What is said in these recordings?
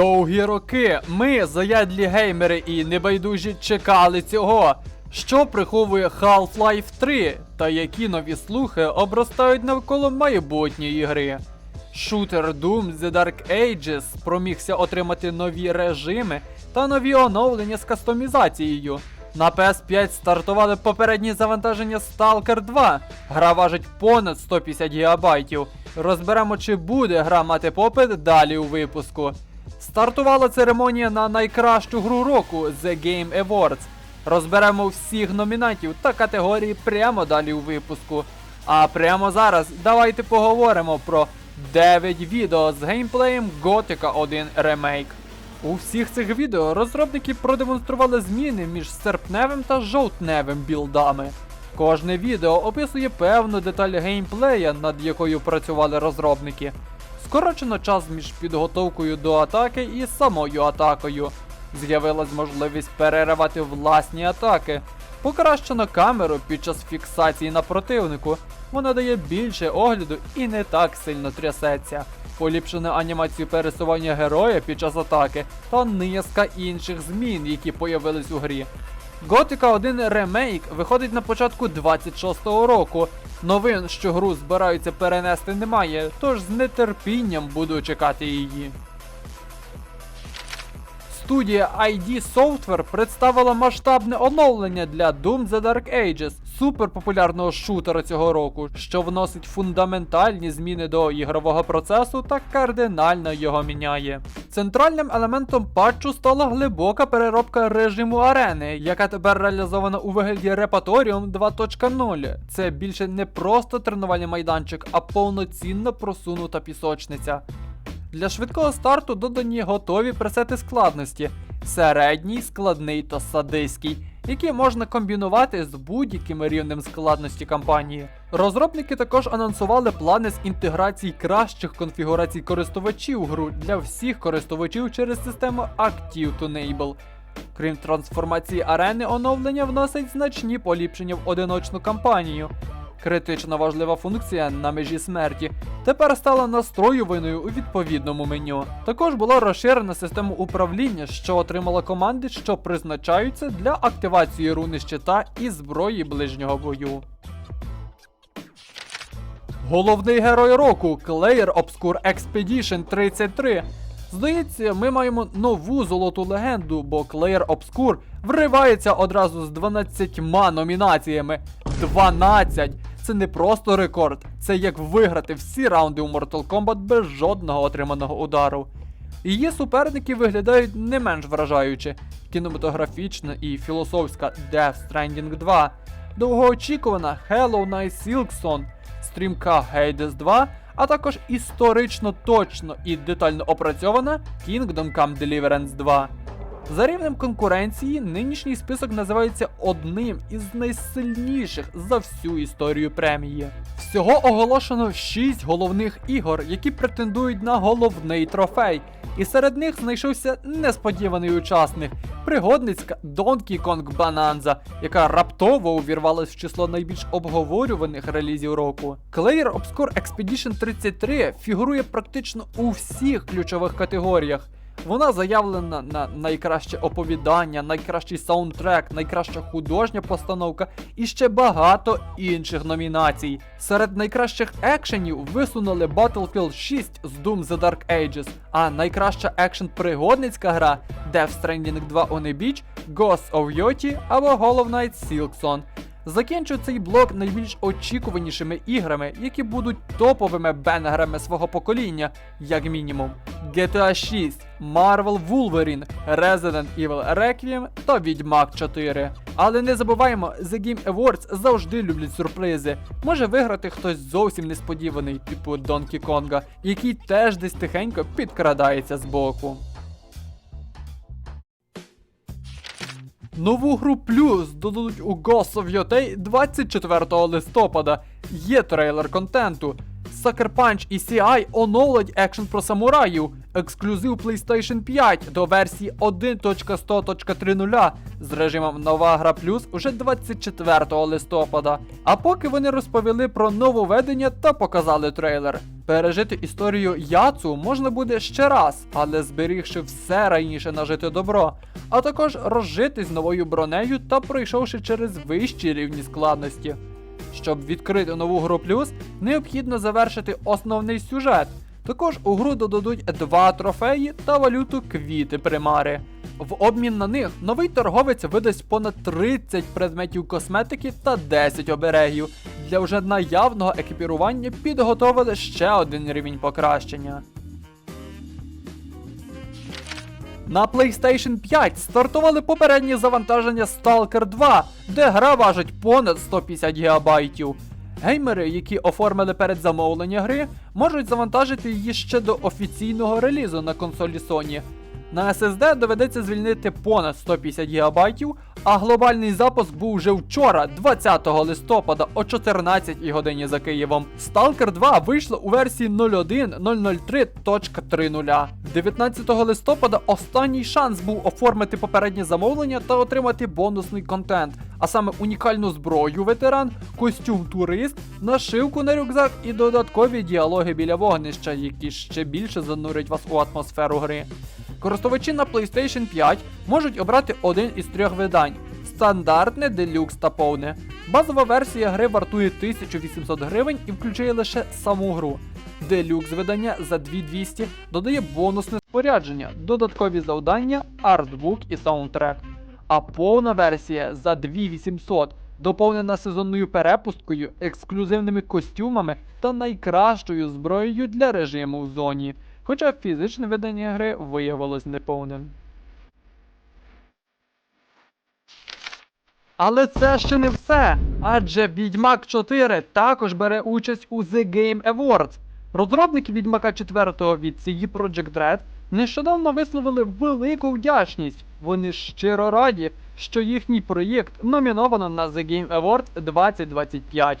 Довгі роки ми, заядлі геймери і небайдужі, чекали цього. Що приховує Half-Life 3 та які нові слухи обростають навколо майбутньої гри. Шутер Doom The Dark Ages промігся отримати нові режими та нові оновлення з кастомізацією. На PS5 стартували попередні завантаження Stalker 2. Гра важить понад 150 ГБ. Розберемо, чи буде гра мати попит далі у випуску. Стартувала церемонія на найкращу гру року The Game Awards. Розберемо всіх номінантів та категорії прямо далі у випуску. А прямо зараз давайте поговоримо про 9 відео з геймплеєм Gothica 1 Remake. У всіх цих відео розробники продемонстрували зміни між серпневим та жовтневим білдами. Кожне відео описує певну деталь геймплея, над якою працювали розробники. Скорочено час між підготовкою до атаки і самою атакою. З'явилась можливість переривати власні атаки. Покращено камеру під час фіксації на противнику. Вона дає більше огляду і не так сильно трясеться. Поліпшено анімацію пересування героя під час атаки та низка інших змін, які появились у грі. Готика 1 ремейк виходить на початку 26-го року. Новин, що гру збираються перенести, немає, тож з нетерпінням буду чекати її. Студія ID Software представила масштабне оновлення для Doom The Dark Ages, суперпопулярного шутера цього року, що вносить фундаментальні зміни до ігрового процесу та кардинально його міняє. Центральним елементом патчу стала глибока переробка режиму арени, яка тепер реалізована у вигляді Repatorium 2.0. Це більше не просто тренувальний майданчик, а повноцінно просунута пісочниця. Для швидкого старту додані готові пресети складності: середній, складний та садиський, які можна комбінувати з будь-яким рівнем складності кампанії. Розробники також анонсували плани з інтеграції кращих конфігурацій користувачів гру для всіх користувачів через систему Active to Enable. Крім трансформації арени, оновлення вносить значні поліпшення в одиночну кампанію. Критично важлива функція на межі смерті тепер стала настроюваною у відповідному меню. Також була розширена система управління, що отримала команди, що призначаються для активації руни щита і зброї ближнього бою. Головний герой року Clair Obscure Expedition 33. Здається, ми маємо нову золоту легенду, бо Clair Obscure вривається одразу з 12 номінаціями. 12! Це не просто рекорд, це як виграти всі раунди у Mortal Kombat без жодного отриманого удару. Її суперники виглядають не менш вражаюче. Кінематографічна і філософська Death Stranding 2, довгоочікувана Hello Night Silkson, стрімка Hades 2, а також історично точно і детально опрацьована Kingdom Come Deliverance 2. За рівнем конкуренції, нинішній список називається одним із найсильніших за всю історію премії. Всього оголошено 6 головних ігор, які претендують на головний трофей. І серед них знайшовся несподіваний учасник пригодницька Donkey Kong Bonanza, яка раптово увірвалась в число найбільш обговорюваних релізів року. Clair Obscure Expedition 33 фігурує практично у всіх ключових категоріях. Вона заявлена на найкраще оповідання, найкращий саундтрек, найкраща художня постановка і ще багато інших номінацій. Серед найкращих екшенів висунули Battlefield 6 з Doom The Dark Ages, а найкраща екшен-пригодницька гра Death Stranding 2 on a Beach, Ghost of Yoti або Hollow Knight Silksong. Закінчу цей блок найбільш очікуванішими іграми, які будуть топовими бенгерами свого покоління, як мінімум. GTA 6, Marvel Wolverine, Resident Evil Requiem та Відьмак 4. Але не забуваємо, The Game Awards завжди люблять сюрпризи. Може виграти хтось зовсім несподіваний, типу Донкі Конга, який теж десь тихенько підкрадається збоку. Нову гру плюс додадуть у Ghost of Yotei 24 листопада. Є трейлер контенту. Sucker Punch і CI оновлять екшен про самураїв, ексклюзив PlayStation 5 до версії 1.100.3.0 з режимом Нова Гра Плюс уже 24 листопада. А поки вони розповіли про нововведення та показали трейлер. Пережити історію Яцу можна буде ще раз, але зберігши все раніше нажити добро, а також розжити з новою бронею та пройшовши через вищі рівні складності. Щоб відкрити нову гру плюс, необхідно завершити основний сюжет. Також у гру додадуть два трофеї та валюту квіти примари. В обмін на них новий торговець видасть понад 30 предметів косметики та 10 оберегів. Для вже наявного екіпірування підготовили ще один рівень покращення. На PlayStation 5 стартували попередні завантаження Stalker 2, де гра важить понад 150 ГБ. Геймери, які оформили передзамовлення гри, можуть завантажити її ще до офіційного релізу на консолі Sony. На SSD доведеться звільнити понад 150 ГБ, а глобальний запуск був вже вчора, 20 листопада о 14 годині за Києвом. Stalker 2 вийшло у версії 01.003.30. 19 листопада останній шанс був оформити попереднє замовлення та отримати бонусний контент, а саме унікальну зброю ветеран, костюм турист, нашивку на рюкзак і додаткові діалоги біля вогнища, які ще більше занурять вас у атмосферу гри. Користувачі на PlayStation 5 можуть обрати один із трьох видань: стандартне, делюкс та повне. Базова версія гри вартує 1800 гривень і включає лише саму гру. Делюкс видання за 2200 додає бонусне спорядження, додаткові завдання, артбук і саундтрек. А повна версія за 2800 доповнена сезонною перепусткою, ексклюзивними костюмами та найкращою зброєю для режиму в зоні. Хоча фізичне видання гри виявилось неповним. Але це ще не все, адже Відьмак 4 також бере участь у The Game Awards. Розробники Відьмака 4 від CD Projekt Red нещодавно висловили велику вдячність. Вони щиро раді, що їхній проєкт номіновано на The Game Awards 2025.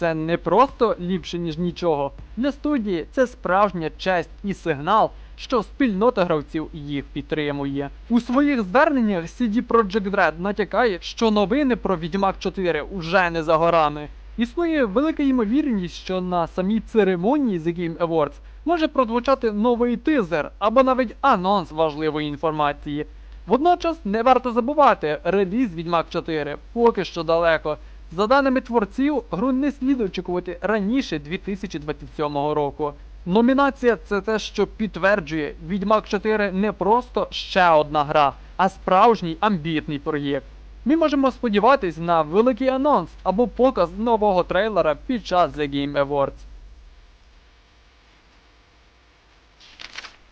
Це не просто ліпше, ніж нічого. Для студії це справжня честь і сигнал, що спільнота гравців їх підтримує. У своїх зверненнях CD Projekt Red натякає, що новини про Відьмак 4 уже не за горами. Існує велика ймовірність, що на самій церемонії The Game Awards може прозвучати новий тизер або навіть анонс важливої інформації. Водночас не варто забувати, реліз Відьмак 4 поки що далеко. За даними творців, гру не слід очікувати раніше 2027 року. Номінація це те, що підтверджує, Відьмак 4 не просто ще одна гра, а справжній амбітний проєкт. Ми можемо сподіватись на великий анонс або показ нового трейлера під час The Game Awards.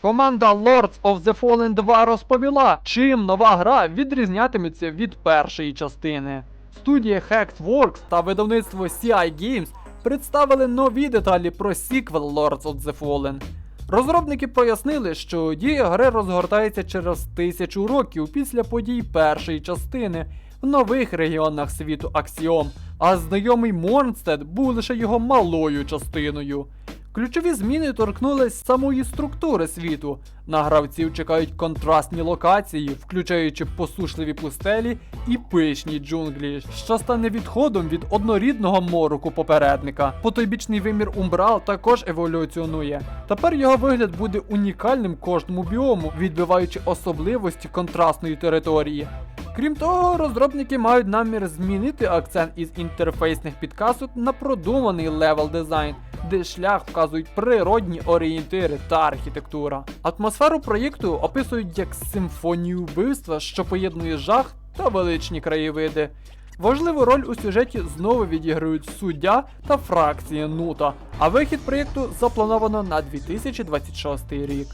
Команда Lords of the Fallen 2 розповіла, чим нова гра відрізнятиметься від першої частини. Студія Hexworks та видавництво CI Games представили нові деталі про сіквел Lords of the Fallen. Розробники пояснили, що дія гри розгортається через тисячу років після подій першої частини в нових регіонах світу Аксіом, а знайомий Монстед був лише його малою частиною. Ключові зміни торкнулись самої структури світу. На гравців чекають контрастні локації, включаючи посушливі пустелі і пишні джунглі, що стане відходом від однорідного мороку попередника. Потойбічний вимір Умбрал також еволюціонує. Тепер його вигляд буде унікальним кожному біому, відбиваючи особливості контрастної території. Крім того, розробники мають намір змінити акцент із інтерфейсних підказок на продуманий левел дизайн, де шлях вказують природні орієнтири та архітектура. Атмосферу проєкту описують як симфонію вбивства, що поєднує жах та величні краєвиди. Важливу роль у сюжеті знову відіграють суддя та фракція Нута, а вихід проєкту заплановано на 2026 рік.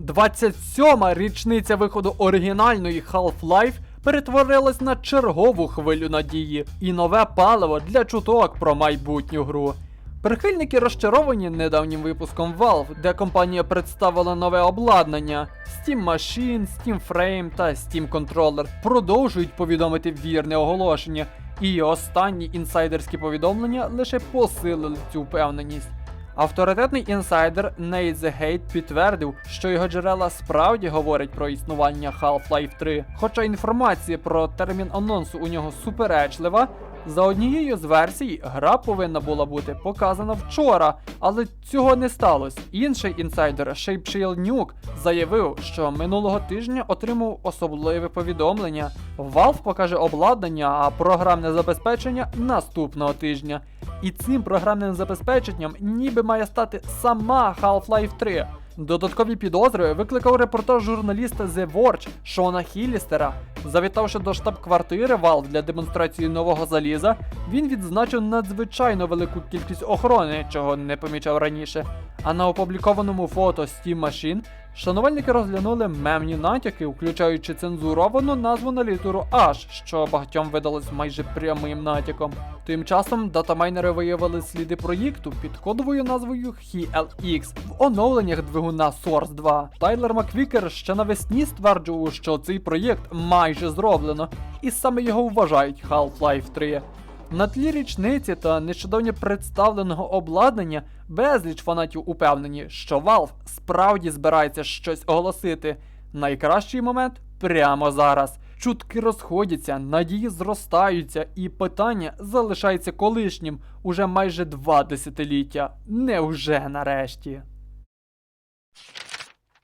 27-ма річниця виходу оригінальної Half-Life перетворилась на чергову хвилю надії і нове паливо для чуток про майбутню гру. Прихильники розчаровані недавнім випуском Valve, де компанія представила нове обладнання Steam Machine, Steam Frame та Steam Controller продовжують повідомити вірне оголошення. І останні інсайдерські повідомлення лише посилили цю впевненість. Авторитетний інсайдер Нейт The Hate підтвердив, що його джерела справді говорять про існування Half-Life 3. Хоча інформація про термін анонсу у нього суперечлива, за однією з версій гра повинна була бути показана вчора, але цього не сталося. Інший інсайдер ShapeShield Nuke заявив, що минулого тижня отримав особливе повідомлення. Valve покаже обладнання, а програмне забезпечення наступного тижня. І цим програмним забезпеченням ніби має стати сама Half-Life 3. Додаткові підозри викликав репортаж журналіста The Verge Шона Хілістера. Завітавши до штаб-квартири Valve для демонстрації нового заліза, він відзначив надзвичайно велику кількість охорони, чого не помічав раніше. А на опублікованому фото Steam Machine шанувальники розглянули мемні натяки, включаючи цензуровану назву на літеру H, що багатьом видалось майже прямим натяком. Тим часом датамайнери виявили сліди проєкту під кодовою назвою HLX в оновленнях двигуна Source 2. Тайлер Маквікер ще навесні стверджував, що цей проєкт майже зроблено, і саме його вважають Half-Life 3. На тлі річниці та нещодавно представленого обладнання безліч фанатів упевнені, що Valve справді збирається щось оголосити. Найкращий момент прямо зараз. Чутки розходяться, надії зростаються, і питання залишається колишнім уже майже два десятиліття. Невже нарешті?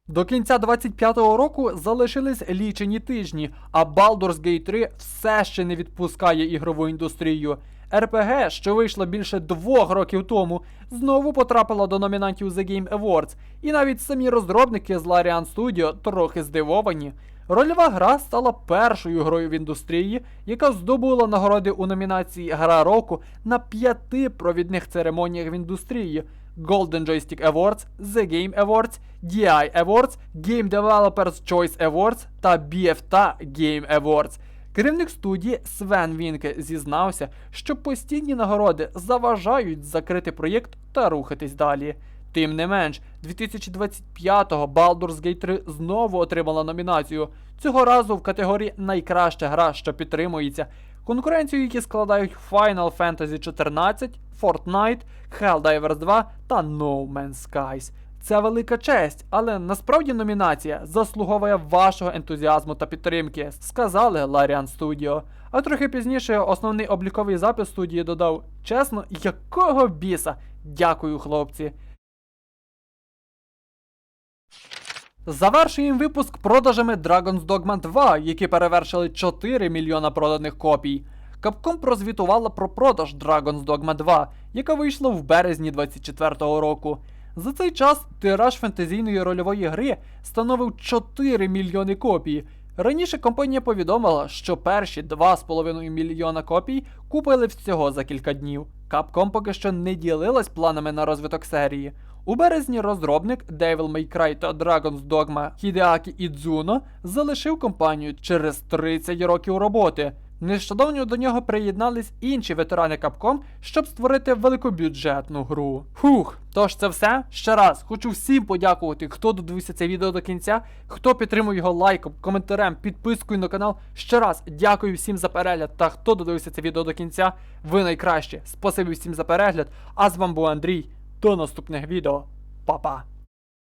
До кінця 25-го року залишились лічені тижні, а Baldur's Gate 3 все ще не відпускає ігрову індустрію. RPG, що вийшла більше двох років тому, знову потрапила до номінантів The Game Awards, і навіть самі розробники з Larian Studio трохи здивовані. Рольова гра стала першою грою в індустрії, яка здобула нагороди у номінації Гра року на п'яти провідних церемоніях в індустрії: Golden Joystick Awards, The Game Awards, DI Awards, Game Developers Choice Awards та BFTA Game Awards. Керівник студії Свен Вінке зізнався, що постійні нагороди заважають закрити проєкт та рухатись далі. Тим не менш, 2025-го Baldur's Gate 3 знову отримала номінацію. Цього разу в категорії Найкраща гра, що підтримується. Конкуренцію, які складають Final Fantasy 14, Fortnite, Helldivers 2 та No Man's Skies. Це велика честь, але насправді номінація заслуговує вашого ентузіазму та підтримки, сказали Larian Studio. А трохи пізніше основний обліковий запис студії додав: чесно, якого біса? Дякую, хлопці. Завершуємо випуск продажами Dragon's Dogma 2, які перевершили 4 мільйона проданих копій. Capcom прозвітувала про продаж Dragon's Dogma 2, яка вийшла в березні 24-го року. За цей час тираж фентезійної рольової гри становив 4 мільйони копій. Раніше компанія повідомила, що перші 2,5 мільйона копій купили всього за кілька днів. Capcom поки що не ділилась планами на розвиток серії. У березні розробник Devil May Cry та Dragon's Dogma Hideaki Ідзуно залишив компанію через 30 років роботи. Нещодавно до нього приєднались інші ветерани Capcom, щоб створити великобюджетну гру. Фух, тож це все. Ще раз хочу всім подякувати, хто додивився це відео до кінця, хто підтримує його лайком, коментарем, підпискою на канал. Ще раз дякую всім за перегляд та хто додивився це відео до кінця. Ви найкращі. Спасибі всім за перегляд. А з вами був Андрій. До наступних відео. Па-па.